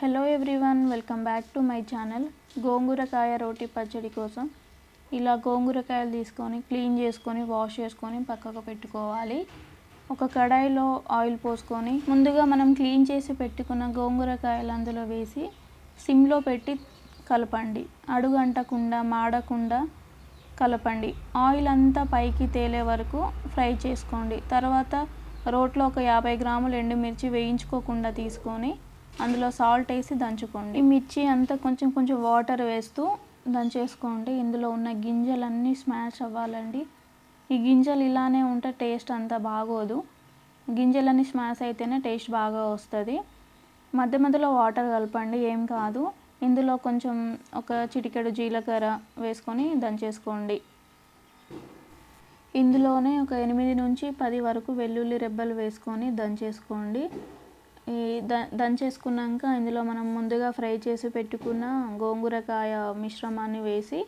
Hello everyone welcome back to my channel గోంగూరకాయ రోటి పచ్చడి కోసం. ఇలా గోంగూరకాయలు తీసుకొని క్లీన్ చేసుకొని వాష్ చేసుకొని పక్కకు పెట్టుకోవాలి. ఒక కడాయిలో ఆయిల్ పోసుకొని ముందుగా మనం క్లీన్ చేసి పెట్టుకున్న గోంగూరకాయలు అందులో వేసి సిమ్లో పెట్టి కలపండి. అడుగు అంటకుండా మాడకుండా కలపండి. ఆయిల్ అంతా పైకి తేలే వరకు ఫ్రై చేసుకోండి. తర్వాత రోట్లో ఒక యాభై గ్రాములు ఎండుమిర్చి వేయించుకోకుండా తీసుకొని అందులో సాల్ట్ వేసి దంచుకోండి. ఈ మిర్చి అంతా కొంచెం కొంచెం వాటర్ వేస్తూ దంచేసుకోండి. ఇందులో ఉన్న గింజలన్నీ స్మాష్ అవ్వాలండి. ఈ గింజలు ఇలానే ఉంటే టేస్ట్ అంత బాగోదు. గింజలన్నీ స్మాష్ అయితేనే టేస్ట్ బాగా వస్తుంది. మధ్య మధ్యలో వాటర్ కలపండి. ఏం కాదు. ఇందులో కొంచెం ఒక చిటికెడు జీలకర్ర వేసుకొని దంచేసుకోండి. ఇందులోనే ఒక ఎనిమిది నుంచి పది వరకు వెల్లుల్లి రెబ్బలు వేసుకొని దంచేసుకోండి. ఈ ద దంచేసుకున్నాక ఇందులో మనం ముందుగా ఫ్రై చేసి పెట్టుకున్న గోంగూరకాయ మిశ్రమాన్ని వేసి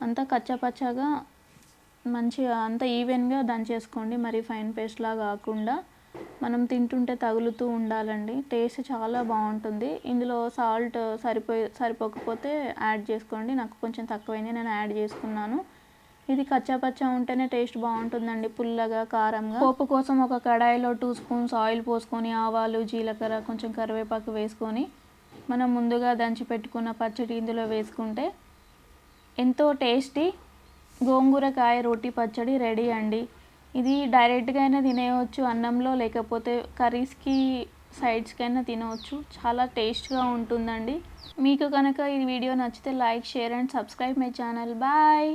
అంతా కచ్చపచ్చగా మంచిగా అంత ఈవెన్గా దంచేసుకోండి. మరి ఫైన్ పేస్ట్లా కాకుండా మనం తింటుంటే తగులుతూ ఉండాలండి. టేస్ట్ చాలా బాగుంటుంది. ఇందులో సాల్ట్ సరిపోయి సరిపోకపోతే యాడ్ చేసుకోండి. నాకు కొంచెం తక్కువైంది నేను యాడ్ చేసుకున్నాను. ఇది కచ్చాపచ్చా ఉంటేనే టేస్ట్ బాగుంటుందండి పుల్లగా కారంగా. పోపు కోసం ఒక కడాయిలో టూ స్పూన్స్ ఆయిల్ పోసుకొని ఆవాలు జీలకర్ర కొంచెం కరివేపాకు వేసుకొని మనం ముందుగా దంచి పెట్టుకున్న పచ్చడి ఇందులో వేసుకుంటే ఎంతో టేస్టీ గోంగూరకాయ రోటి పచ్చడి రెడీ అండి. ఇది డైరెక్ట్గా అయినా తినేయవచ్చు అన్నంలో లేకపోతే కర్రీస్కి సైడ్స్కైనా తినవచ్చు చాలా టేస్ట్గా ఉంటుందండి. మీకు కనుక ఈ వీడియో నచ్చితే like share and subscribe my channel. Bye!